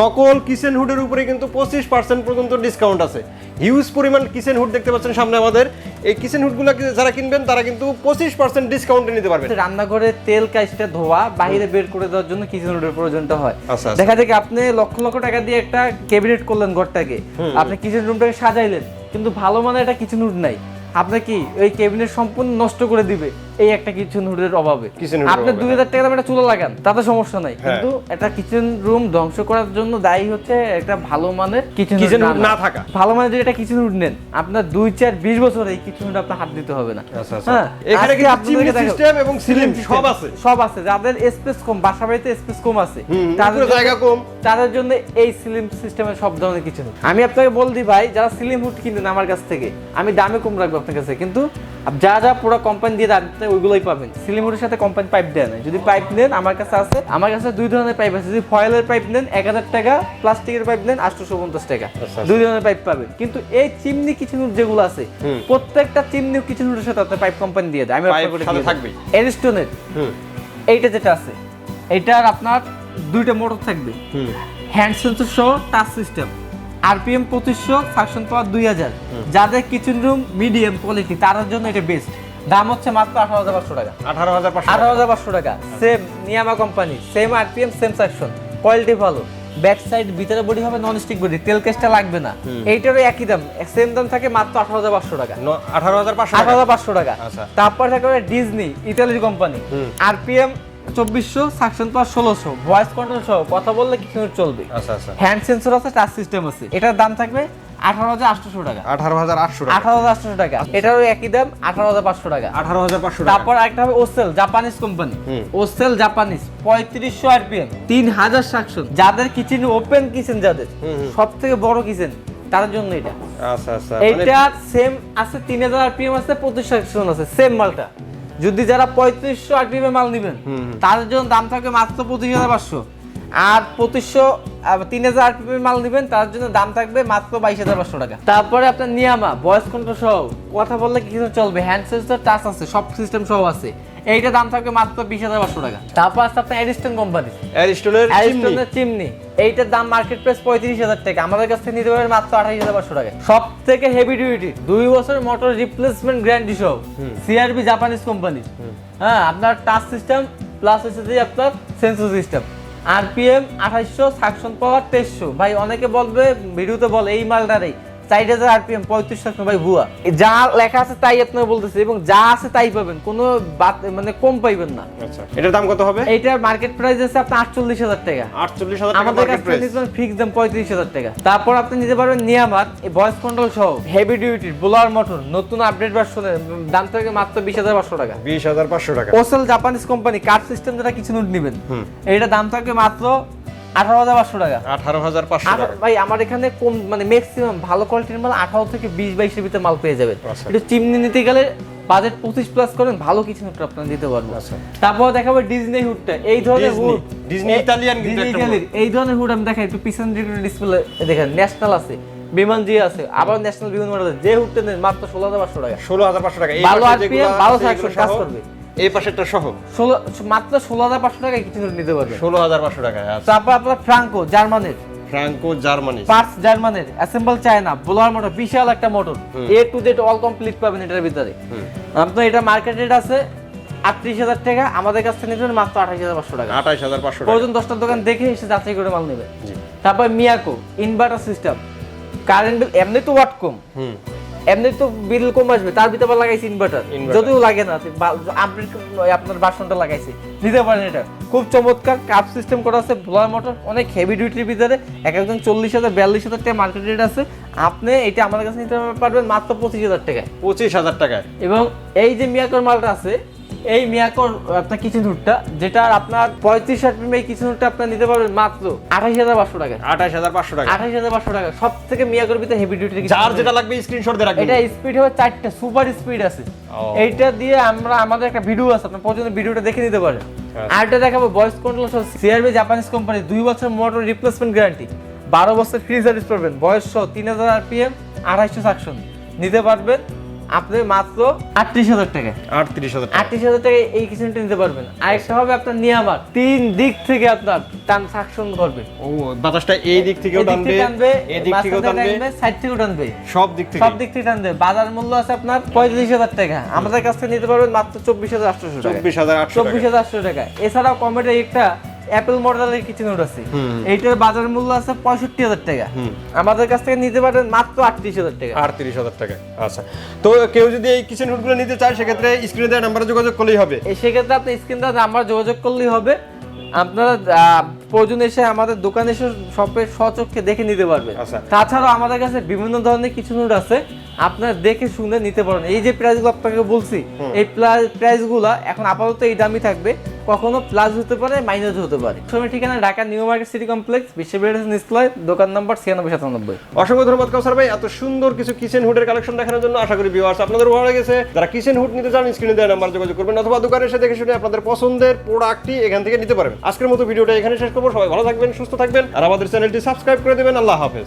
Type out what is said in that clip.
সকল কিচেন হুডের উপরে কিন্তু পঁচিশ পার্সেন্ট পর্যন্ত ডিসকাউন্ট আছে। হিউজ পরিমাণ কিচেন হুড দেখতে পাচ্ছেন সামনে আমাদের। এই কিচেন হুডগুলো যারা কিনবেন তারা কিন্তু পঁচিশ পার্সেন্ট ডিসকাউন্টে নিতে পারবেন। রান্নাঘরে তেল কাজটা ধোয়া বাইরে বের করে দেওয়ার জন্য কিচেন রোডের প্রয়োজনটা হয়। আচ্ছা, আচ্ছা। দেখা যায় কি আপনি লক্ষ লক্ষ টাকা দিয়ে একটা ক্যাবিনেট করলেন ঘরটাকে। আপনি কিচেন রুমটাকে সাজাইলেন কিন্তু ভালো মানের একটা কিচেন হুড নাই। আপনি কি ওই ক্যাবিনেট সম্পূর্ণ নষ্ট করে দিবে? এই একটা কিচেন রুমের অভাবে। আপনি দুই হাজার টাকা একটা চুলা লাগান তাতে সমস্যা নাই। হ্যাঁ। কিন্তু একটা কিচেন রুম ধ্বংস করার জন্য দায়ী হচ্ছে একটা ভালো মানের কিচেন hood না থাকা। ভালো মানের যদি একটা কিচেন রুম নেন আপনার দুই চার বিশ বছর এই কিচেন রুমে আপনার হাত দিতে হবে না। আচ্ছা, আচ্ছা। হ্যাঁ এখানে আপনাদেরকে চিমনি সিস্টেম এবং সিলিং সব আছে। সব আছে যাদের স্পেস কম বাসা বাড়িতে স্পেস কম আছে তাদের জায়গা কম। তাদের জন্য এই সিলিম সিস্টেমের সব ধরনের কিছু নেই আমি আপনাকে বল দিই ভাই যারা সিলিম হুড কিনেন আমার কাছ থেকে আমি দামে কম রাখব আপনার কাছে কিন্তু যা যা পুরো কোম্পানি দিয়ে ওইগুলোই পাবেন। সিলিম হুডের সাথে কোম্পানি পাইপ দেয় না যদি পাইপ নেন আমার কাছে আছে আমার কাছে দুই ধরনের পাইপ আছে। যদি ফয়েলের পাইপ নেন এক হাজার টাকা প্লাস্টিকের পাইপ নেন আটশোশো পঞ্চাশ টাকা। আচ্ছা। দুই ধরনের পাইপ পাবেন। কিন্তু এই চিমনি কিচেন হুড যেগুলো আছে প্রত্যেকটা চিমনি কিচেন হুডের সাথে আপনার পাইপ কোম্পানি দিয়ে দেয়। আমি থাকবেই। এরিস্টোনের এইটা যেটা আছে এইটার আপনার দুইটা মোটর থাকবে। হ্যান্ড সেন্সর সহ টাচ সিস্টেম আরপিএম পঁচিশশো সাকশন পাওয়ার দুই হাজার। যাদের কিচেন রুম মিডিয়াম কোয়ালিটি তাদের জন্য এটা বেস্ট দাম হচ্ছে মাত্র আঠারো হাজার পাঁচশো টাকা। আঠারো হাজার আঠারো হাজার পাঁচশো টাকা। Same নিয়ামা company same RPM same suction quality ভালো। ব্যাক সাইড ভিতরে বডি হবে নন স্টিক বডি তেল কেসটা লাগবে না। এইটারও একই দাম। সেম দাম থাকে মাত্র আঠারো হাজার পাঁচশো টাকা। আঠারো হাজার পাঁচশো আঠারো হাজার পাঁচশো টাকা। আচ্ছা। তারপর থাকবে ডিজনি ইতালির কোম্পানি। আরপিএম চব্বিশশো সাকশন পাওয়ার ষোলোশো। ভয়েস কন্ট্রোল সহ কথা বললে কি চলবে। আচ্ছা আচ্ছা। হ্যান্ড সেন্সর আছে টাচ সিস্টেম আছে। এটার দাম থাকবে আঠারো হাজার টাকা। আঠারো হাজার আটশো আঠারো হাজার আটশোশো টাকা। এটারও একই দাম আঠারো হাজার পাঁচশো টাকা। আঠারো হাজার পাঁচশো তারপর একটা হবে ওসেল জাপানিজ কোম্পানি ওসেল জাপানিজ পঁয়ত্রিশশো আরপিএম তিন হাজার সাকশন যাদের কিচেন ওপেন কিচেন যাদের। সব থেকে বড় কিচেন তার জন্য এটা। আচ্ছা আচ্ছা। মানে সেম আছে তিন হাজার আরপিএম আছে পঁচিশ আছে সেম মালটা। যদি যারা পঁয়ত্রিশশো আরপিএম মাল নিবেন। তাদের জন্য দাম থাকে মাত্র পঁচিশ হাজার পাঁচশো। আর পঁচিশশো তিন হাজার আরপিএম মাল নিবেন তার জন্য দাম থাকবে মাত্র বাইশ হাজার পাঁচশো টাকা। তারপরে আপনার নিয়ামা ভয়েস কন্ট্রোল সহ কথা বললে কিছু চলবে হ্যান্ড সেন্সর টাচ আছে সব সিস্টেম সহ আছে। এইটা দাম থাকবে মাত্র বিশ হাজার পাঁচশো টাকা। তারপর আছে আপনার এডিস্টন কোম্পানি। অ্যারিস্টনের চিমনি। এইটার দাম মার্কেট প্রাইস পঁয়ত্রিশ হাজার টাকা। আমাদের কাছ থেকে নিতে পারবেন মাত্র আঠাশ হাজার পাঁচশো টাকা। সব থেকে হেভি ডিউটি দুই বছর মোটর রিপ্লেসমেন্ট গ্যারান্টি সহ। সিআরবি জাপানিজ কোম্পানি হ্যাঁ আপনার টাচ সিস্টেম প্লাস হচ্ছে যে আপনার সেন্সর সিস্টেম আরপিএম আঠাইশশো সাকশন পাওয়ার তেইশশো। ভাই অনেকে বলবে ভিডিওতে বল এই মালটারই। চার হাজার আরপিএম পঁয়ত্রিশ সাকশন ভাই ভুয়া। যা লেখা আছে তাই আপনার বলতেছে এবং যা আছে তাই পাবেন কোনো মানে কম পাইবেন না। আচ্ছা এটার দাম কত হবে? এইটার মার্কেট প্রাইস আছে আপনার আটচল্লিশ হাজার টাকা। আটচল্লিশ হাজার আমাদের কাছ ফিক্স দাম পঁয়ত্রিশ হাজার টাকা। তারপর আপনি নিতে পারবেন নিয়ামার ভয়েস কন্ট্রোল সহ হেভি ডিউটি বোলার মোটর নতুন আপডেট ভার্সনের দাম থেকে মাত্র বিশ হাজার পাঁচশো টাকা। বিশ হাজার পাঁচশো টাকা। ওসেল জাপানিজ কোম্পানি কার্ড সিস্টেম যেটা কিছু নোট নেবেন। এইটা দাম থাকবে মাত্র আঠারো হাজার পাঁচশো টাকা। আঠারো হাজার পাঁচশো টাকা ভাই আমার এখানে কম মানে ম্যাক্সিমাম ভালো কোয়ালিটির মাল আঠারো থেকে বিশ বাইশের ভিতরে মাল পেয়ে যাবেন। আচ্ছা। একটু চিমনি নিতে গেলে বাজেট পঁচিশ প্লাস করেন ভালো কিছু নোট আপনার দিতে পারব। আচ্ছা। তারপর দেখাবো ডিজনি হুডটা এই ধরনের হুড ডিজনি ইতালিয়ান এই ধরনের হুড আমি দেখাই একটু পিছন দিকে ডিসপ্লে দেখেন ন্যাশনাল আছে বিমান জি আছে আবার ন্যাশনাল বিমান মডেল যে হুডটা নেন মাত্র ষোলো হাজার পাঁচশো টাকা। ষোলো হাজার পাঁচশো টাকা। ভালো যেগুলো ভালো কাজ করবে। এই পাশেরটা সহ। ষোলো মাত্র ষোলো হাজার পাঁচশো টাকায় কিছু নিতে পারবে। ষোলো হাজার পাঁচশো টাকা আচ্ছা। তারপর আপনার ফ্রাঙ্কো জার্মানির ফ্রাঙ্কো জার্মানি পার্টস জার্মানির অ্যাসেম্বল চায়না বোলার মোটর বিশাল একটা motor A to Z all complete পাবেন এটার ভিতরে। আপনার এটা মার্কেট রেট আছে আটত্রিশ হাজার টাকা আমাদের কাছ থেকে নিতে মাত্র আঠাশ হাজার পাঁচশো টাকা। আঠাশ হাজার পাঁচশো প্রয়োজন দশটা দোকান দেখে এসে যাচাই করে মাল নেবে। তারপর Miyako inverter system current bill এমনি তো ওয়াট কম। এমনি তো বিল কম আসবে তার ভিতরে আবার লাগাইছি ইনভার্টার যদিও লাগে না আপডেট আপনার বাসনটা লাগাইছি নিতে পারেন এটা। খুব চমৎকার কাপ সিস্টেম করা আছে ব্লয় মোটর অনেক হেভি ডিউটির ভিতরে এক একজন চল্লিশ হাজার বিয়াল্লিশ হাজার টাকা মার্কেট রেট আছে। আপনি এটা আমাদের কাছে নিতে পারবেন মাত্র পঁচিশ হাজার টাকায়। পঁচিশ হাজার টাকায়। এবং এই যে মিয়াকর মালটা আছে এই মিয়াকোর আপনার কিচেন হুডটা যেটা আপনার পঁয়ত্রিশ আরপিএম এই কিচেন হুডটা আপনার নিতে পারবেন মাত্র আঠাশ হাজার পাঁচশো টাকা। আঠাশ হাজার পাঁচশো টাকা। আঠাশ হাজার পাঁচশো টাকা। সব থেকে মিয়াকোর ভিতরে হেভি ডিউটি যার যেটা লাগবে স্ক্রিনশট দিয়ে রাখবেন। এটা স্পিড হবে চারটা সুপার স্পিড আছে। এইটা দিয়ে আমরা আমাদের একটা ভিডিও আছে আপনার পর্যন্ত ভিডিওটা দেখে নিতে পারেন। আচ্ছা। আর এটা দেখাবো voice control CRB Japanese company দুই বছর মোটর রিপ্লেসমেন্ট গ্যারান্টি বারো বছর ফ্রি সার্ভিস পাবেন বয়স সহ তিন হাজার আরপিএম আড়াইশো সাকশন নিতে পারবেন। আপনি মাত্র আটত্রিশ হাজার টাকা। আটত্রিশ হাজার আটত্রিশ হাজার টাকায় এই কিচেনটা নিতে পারবেন। আরেকটা হবে আপনার নিয়ামার। তিন দিক থেকে আপনার ট্রানসাকশন করবে। ও বাতাসটা এই দিক থেকে টানবে এই দিক থেকেও টানবে সাইড থেকেও টানবে। সব দিক থেকে। সব দিক থেকে টানবে। বাজার মূল্য আছে আপনার পঁয়ত্রিশ হাজার টাকা। আমাদের কাছ থেকে নিতে পারবেন মাত্র চব্বিশ হাজার আটশো টাকা। চব্বিশ হাজার আটশো চব্বিশ হাজার আটশো টাকা। এছাড়াও কমেডি একটা অ্যাপেল মডেলের কিচেন নোট আছে। এইটার বাজার মূল্য আছে পঁয়ষট্টি হাজার টাকা। আমাদের কাছ থেকে নিতে পারেন মাত্র আটত্রিশ হাজার টাকা। আটত্রিশ হাজার টাকা। আচ্ছা। তো কেউ যদি এই কিচেন নোটগুলো নিতে চায় সেক্ষেত্রে স্ক্রিনে দেওয়া নাম্বারে যোগাযোগ করলেই হবে। সেক্ষেত্রে আপনি স্ক্রিনটা নাম্বার যোগাযোগ করলেই হবে। আপনারা প্রয়োজন এসে আমাদের দোকানে এসে শপে সচক্ষে দেখে নিতে পারবেন। আচ্ছা। তাছাড়াও আমাদের কাছে বিভিন্ন ধরনের কিছু নোট আছে আপনার দেখে শুনে নিতে পারেন। এই যে প্রাইসগুলো আপনাকে বলছি এই প্রাইসগুলো এখন আপাতত এই দামই থাকবে। কখনো প্লাস হতে পারে মাইনাস হতে পারে। সময় ঠিকানা Dhaka New Market City Complex বিশ্ববিদ্যালয় নিচতলায় দোকান নম্বর ছিয়ানব্বই সাতানব্বই। অসংখ্য ধন্যবাদ কাউসার ভাই। এত সুন্দর কিছু কিচেন হুডের কালেকশন দেখানোর জন্য আশা করি ভিউয়ার্স আপনাদের ভালো লেগেছে। যারা কিচেন হুড নিতে চান স্ক্রিনে দেওয়া নাম্বার যোগাযোগ করবেন অথবা দোকানে এসে দেখে শুনে আপনাদের পছন্দের প্রোডাক্টটি এখান থেকে নিতে পারবেন। আজকের মতো ভিডিওটা এখানে শেষ করব সবাই ভালো থাকবেন সুস্থ থাকবেন আর আমাদের চ্যানেলটি সাবস্ক্রাইব করে দেবেন। আল্লাহ হাফেজ।